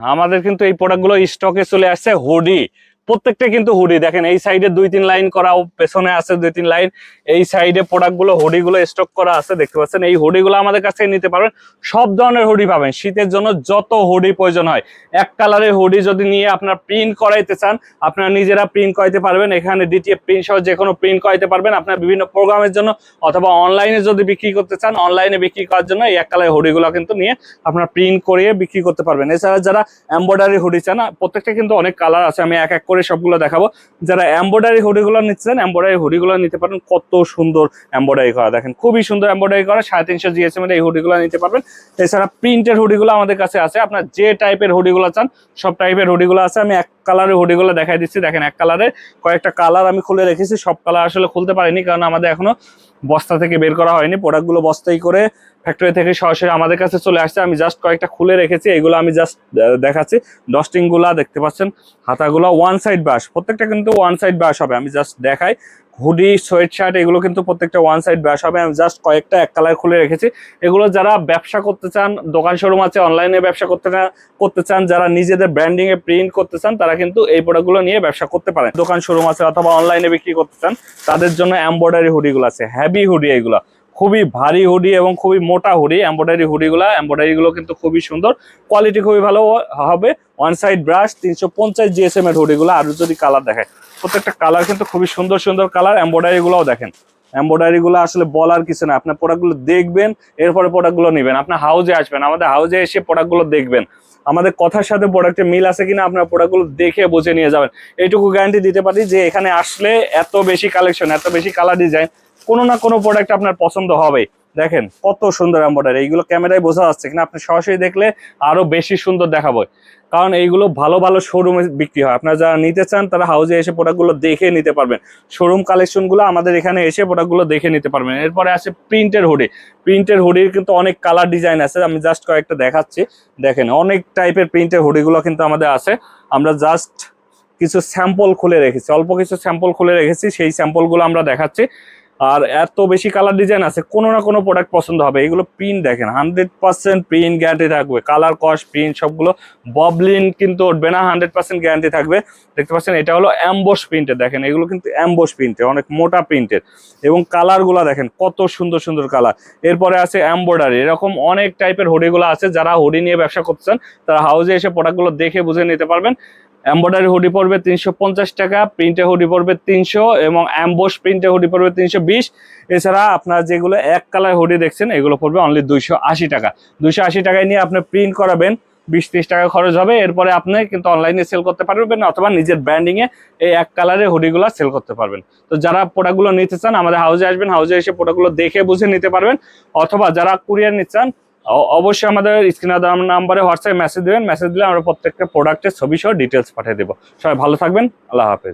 আমাদের কিন্তু এই প্রোডাক্টগুলো স্টকে চলে আসছে হুডি প্রত্যেকটা কিন্তু হুডি দেখেন, এই সাইডে দুই তিন লাইন করা পেছনে আছে দুই তিন লাইন এই সাইডে প্রোডাক্টগুলো হুডিগুলো স্টক করা আছে, দেখতে পাচ্ছেন? এই হুডিগুলো আমাদের কাছ নিতে পারবেন। সব ধরনের হুডি পাবেন। শীতের জন্য যত হুডি প্রয়োজন হয়। এক কালারের হুডি যদি নিয়ে আপনার প্রিন্ট করাইতে চান, আপনারা নিজেরা প্রিন্ট করাইতে পারবেন। এখানে ডিটিএফ প্রিন্ট সহ যে কোনো প্রিন্ট করাইতে পারবেন আপনার বিভিন্ন প্রোগ্রামের জন্য। অথবা অনলাইনে যদি বিক্রি করতে চান অনলাইনে বিক্রি করার জন্য এই এক কালারের হুডিগুলো কিন্তু নিয়ে আপনার প্রিন্ট করিয়ে বিক্রি করতে পারবেন। এছাড়া যারা এম্ব্রয়ডারি হুডি চান, প্রত্যেকটা কিন্তু অনেক কালার আছে। আমি এক এক করে সবগুলো দেখাবো। যারা এম্ব্রয়ডারি হুডিগুলো নিচ্ছেন এম্ব্রয়ডারি হুডিগুলো নিতে পারেন। কত সুন্দর এম্ব্রয়ডারি করা। দেখেন, খুবই সুন্দর এম্ব্রয়ডারি করা। সাড়ে তিনশো জিএসএম এর এই হুডিগুলো নিতে পারবেন। এছাড়া প্রিন্টের হুডিগুলো আমাদের কাছে আছে। আপনার যে টাইপের হুডিগুলো চান, সব টাইপের হুডিগুলো আছে। আমি এক কালারের হুডিগুলো দেখাই দিচ্ছি। দেখেন, এক কালারে কয়েকটা কালার আমি খুলে রেখেছি। সব কালার আসলে খুলতে পারিনি, কারণ আমাদের এখনও বস্তা থেকে বের করা হয়নি। প্রোডাক্টগুলো বস্তাই করে ফ্যাক্টরি থেকে সরাসরি আমাদের কাছে চলে আসছে। আমি জাস্ট কয়েকটা খুলে রেখেছি, এগুলো আমি জাস্ট দেখাচ্ছি। ডস্টিংগুলা দেখতে পাচ্ছেন। হাতাগুলো ওয়ান সাইড ব্রাশ প্রত্যেকটা কিন্তু ওয়ান সাইড ব্রাশ হবে। আমি জাস্ট দেখাই। হুডি সোয়েট শার্ট এগুলো কিন্তু প্রত্যেকটা ওয়ান সাইড ব্রাশ হবে। আমি জাস্ট কয়েকটা এক কালার খুলে রেখেছি। এগুলো যারা ব্যবসা করতে চান, দোকান শোরুম আছে অনলাইনে ব্যবসা করতে করতে চান, যারা নিজেদের ব্র্যান্ডিং এ প্রিন্ট করতে চান, তারা কিন্তু এই প্রোডাক্টগুলো নিয়ে ব্যবসা করতে পারেন। দোকান শোরুম আছে অথবা অনলাইনে বিক্রি করতে চান, তাদের জন্য এম্ব্রয়ডারি হুডিগুলো আছে হ্যাভি হুডি এগুলো। খুবই ভারী হুডি এবং খুবই মোটা হুডি এম্ব্রয়ডারি হুডিগুলো এম্ব্রয়ডারি গুলো কিন্তু খুবই সুন্দর। কোয়ালিটি খুবই ভালো হবে। ওয়ান সাইড ব্রাশ তিনশো পঞ্চাশ জিএসএম এর হুডিগুলো, আর যদি কালার দেখায় প্রত্যেকটা কালার কিন্তু খুবই সুন্দর সুন্দর কালার এম্ব্রয়ডারি গুলোও দেখেন। এম্ব্রয়ডারি গুলো আসলে বলার কিছু না। আপনার প্রোডাক্টগুলো দেখবেন, এরপরে প্রোডাক্টগুলো নেবেন। আপনার হাউজে আসবেন, আমাদের হাউজে এসে প্রোডাক্টগুলো দেখবেন। আমাদের কথার সাথে প্রোডাক্টের মিল আছে কিনা আপনার প্রোডাক্টগুলো দেখে বুঝে নিয়ে যাবেন। এইটুকু গ্যারান্টি দিতে পারি যে এখানে আসলে এত বেশি কালেকশন এত বেশি কালার ডিজাইন কোনো না কোনো প্রোডাক্ট আপনার পছন্দ হবে। দেখেন, কত সুন্দর এম্ব্রয়ডারি এইগুলো ক্যামেরায় বোঝা যাচ্ছে কিনা, আপনি সরাসরি দেখলে আরও বেশি সুন্দর দেখাবো। কারণ এইগুলো ভালো ভালো শোরুমে বিক্রি হয়। আপনারা যারা নিতে চান, তারা হাউজে এসে প্রোডাক্টগুলো দেখে নিতে পারবেন। শোরুম কালেকশনগুলো আমাদের এখানে এসে প্রোডাক্টগুলো দেখে নিতে পারবেন। এরপরে আছে প্রিন্টের হুডি প্রিন্টের হুডির কিন্তু অনেক কালার ডিজাইন আছে। আমি জাস্ট কয়েকটা দেখাচ্ছি। দেখেন, অনেক টাইপের প্রিন্টের হুডিগুলো কিন্তু আমাদের আছে। আমরা জাস্ট কিছু স্যাম্পল খুলে রেখেছি। অল্প কিছু স্যাম্পল খুলে রেখেছি। সেই স্যাম্পলগুলো আমরা দেখাচ্ছি। আর এত বেশি কালার ডিজাইন আছে, কোনো না কোনো প্রোডাক্ট পছন্দ হবে। এগুলো প্রিন্ট দেখেন হান্ড্রেড পার্সেন্ট প্রিন্ট গ্যারান্টি থাকবে। কালার কস্ট প্রিন্ট সবগুলো ববলিন কিন্তু উঠবে না হান্ড্রেড পার্সেন্ট গ্যারান্টি থাকবে। দেখতে পাচ্ছেন, এটা হলো অ্যাম্বোস প্রিন্টের দেখেন, এগুলো কিন্তু অ্যাম্বোস প্রিন্টের অনেক মোটা প্রিন্টের এবং কালারগুলো দেখেন, কত সুন্দর সুন্দর কালার এরপরে আছে এম্ব্রয়ডারি এরকম অনেক টাইপের হুডিগুলো আছে, যারা হুডি নিয়ে ব্যবসা করছেন তারা হাউজে এসে প্রোডাক্টগুলো দেখে বুঝে নিতে পারবেন। এম্ব্রয়ডারি হুডি পড়বে তিনশো পঞ্চাশ টাকা প্রিন্টে হুডি পড়বে তিনশো এবং অ্যাম্বোস প্রিন্টে হুডি পড়বে তিনশো বিশ। এছাড়া আপনার যেগুলো এক কালার হুডি দেখছেন, এগুলো পড়বে অনলি দুইশো আশি টাকা। দুইশো আশি টাকায় নিয়ে আপনি প্রিন্ট করাবেন, বিশ ত্রিশ টাকা খরচ হবে। এরপরে আপনি কিন্তু অনলাইনে সেল করতে পারবেন অথবা নিজের ব্র্যান্ডিং এ এই এক কালারের হুডিগুলো সেল করতে পারবেন। তো যারা প্রোডাক্টগুলো নিতে চান, আমাদের হাউজে আসবেন হাউজে এসে প্রোডাক্টগুলো দেখে বুঝে নিতে পারবেন। অথবা যারা কুরিয়ার নিতে চান অবশ্যই আমাদের স্ক্রিনে দেওয়া নাম্বারে হোয়াটসঅ্যাপে মেসেজ দেবেন। মেসেজ দিলে আমরা প্রত্যেকটা প্রোডাক্টের ছবি সহ ডিটেলস পাঠিয়ে দেবো। সবাই ভালো থাকবেন। আল্লাহ হাফেজ।